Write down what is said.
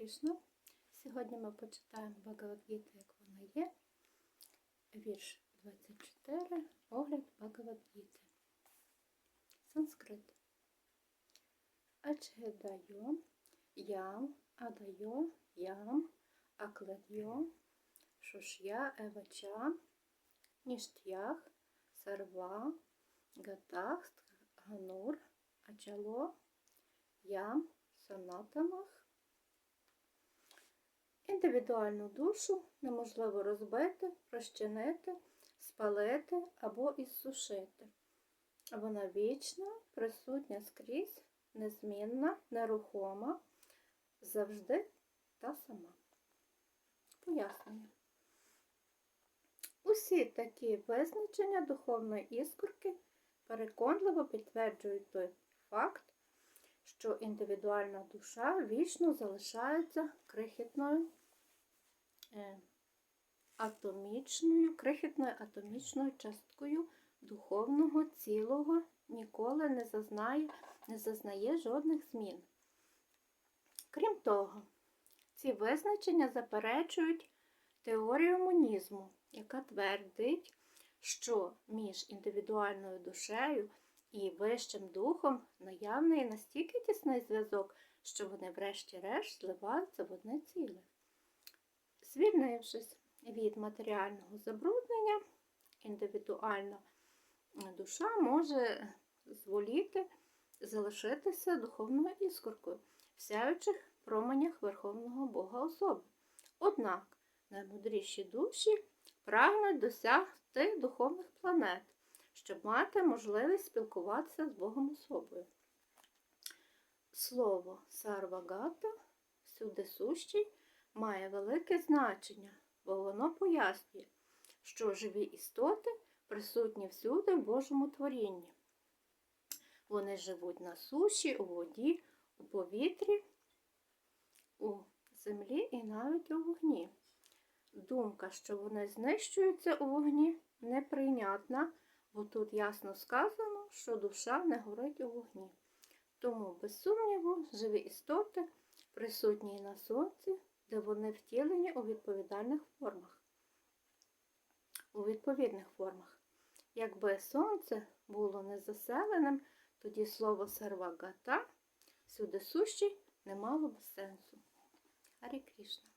Кришна. Сьогодні ми почитаємо Багавадгіту, як вона є. Вірш 24. Огляд Багавадгіти. Санскрит. Ачгедайо, ям, адайо, ям, акладьо, шушя, евача, ніштях, сарва, гатах, ганур, ачало, ям, санатанах. Індивідуальну душу неможливо розбити, розчинити, спалити або ізсушити. Вона вічна, присутня скрізь, незмінна, нерухома, завжди та сама. Пояснення. Усі такі визначення духовної іскорки переконливо підтверджують той факт, що індивідуальна душа вічно залишається крихітною атомічною, крихітною атомічною часткою духовного цілого, ніколи не зазнає, не зазнає жодних змін. Крім того, ці визначення заперечують теорію монізму, яка твердить, що між індивідуальною душею і вищим духом наявний настільки тісний зв'язок, що вони врешті-решт зливаються в одне ціле. Звільнившись від матеріального забруднення, індивідуальна душа може зволіти залишитися духовною іскоркою в сяючих променях Верховного Бога особи. Однак наймудріші душі прагнуть досягти духовних планет, щоб мати можливість спілкуватися з Богом особою. Слово сарвагата, всюди сущий, має велике значення, бо воно пояснює, що живі істоти присутні всюди в Божому творінні. Вони живуть на суші, у воді, у повітрі, у землі і навіть у вогні. Думка, що вони знищуються у вогні, неприйнятна, бо тут ясно сказано, що душа не горить у вогні. Тому, без сумніву, живі істоти присутні на сонці, де вони втілені у відповідальних формах. У відповідних формах. Якби сонце було незаселеним, тоді слово сарвагата всюди сущий не мало б сенсу. Арі Крішна.